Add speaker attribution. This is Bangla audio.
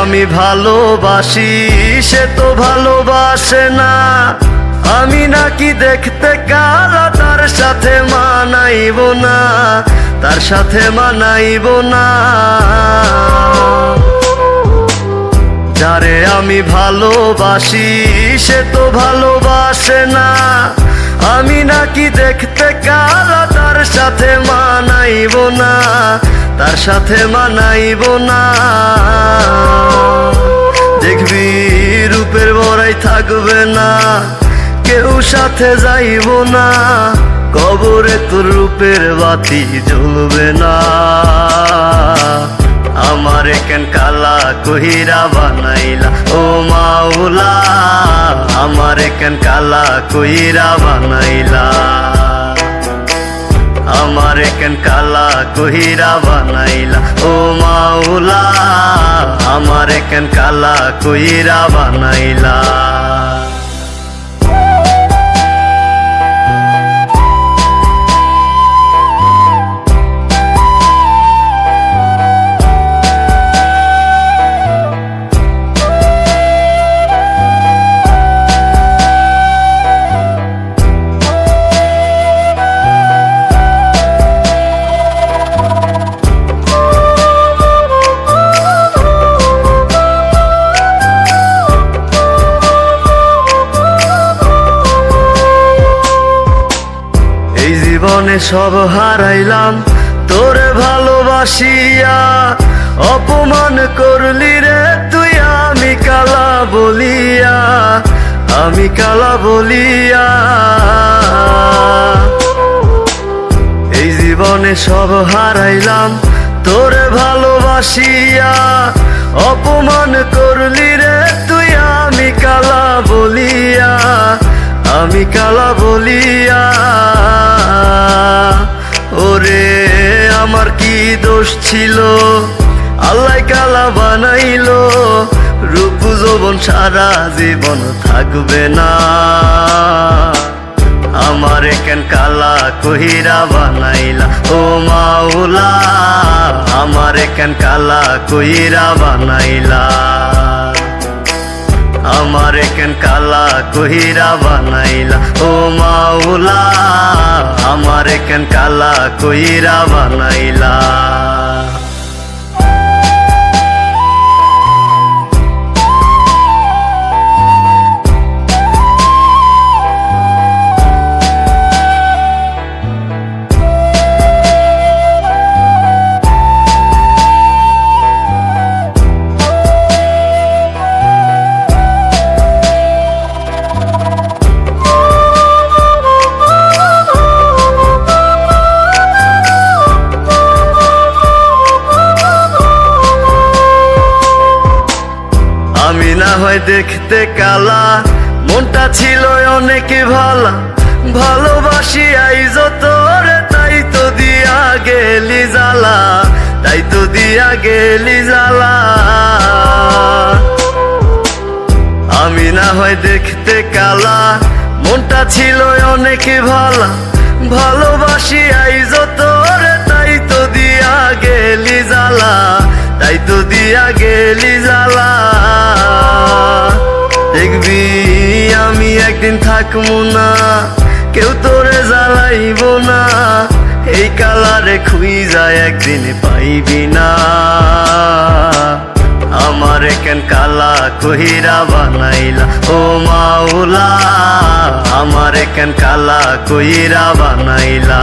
Speaker 1: আমি ভালোবাসি, সে তো ভালোবাসে না। আমি নাকি দেখতে কালা তার সাথে মানাইব না, তার সাথে মানাইব না। যারে আমি ভালোবাসি, সে তো ভালোবাসে না। আমি নাকি দেখতে কালা তার সাথে মানাইব না, তার সাথে মানাইব না। সাথে যাইব না। কবরে তোর রূপের বাতি জ্বলবে না। আমার কেন কালা কহিরা বানাইলা? ও মাওলা, আমার কেন কালা কহিরা বানাইলা? আমার কেন কালা কহিরা বানাইলা? ও মাওলা, আমার কেন কালা কহিরা বানাইলা? জীবনে সব হারাইলাম। তোরে ভালোবাসিয়া অপমান করলি রে, তুই আমি কালা বলিয়া, আমি কালা বলিয়া। এই জীবনে সব হারাইলাম। তোরে ভালোবাসিয়া অপমান করলি রে, তুই আমি কালা বলিয়া, আমি কালা বলিয়া। দোষ ছিল। আল্লাহ কালা বানাইল। রূপ যৌবন সারা জীবন থাকবে না। আমার কেন কালা কহিরা বানাইলা? ও মাওলা, আমার কেন কালা কহিরা বানাইলা? আমার কেন কালা কহিরা বানাইলা? ও মাওলা, আমার কেন কালা কহিরা বানাইলা? আমি না হয় দেখতে কালা। মনটা ছিল অনেক ভালা। ভালোবাসি আইজ তোরে তাই তো দিয়া গেলি জালা তাই তো দিয়া গেলি জালা আমি না হয় দেখতে কালা। মনটা ছিল অনেক ভালা। ভালোবাসি আইজ তোরে তাই তো দিয়া গেলি জালা তাই তো দিয়া গেলি জালা থাকব না, কেউ তোরে জ্বালাইব না। এই কালারে খুই যায় একদিন পাইবি না। আমার কেন কালা কহিরা বানাইলা? ও মাওলা, আমার কেন কালা কহিরা বানাইলা?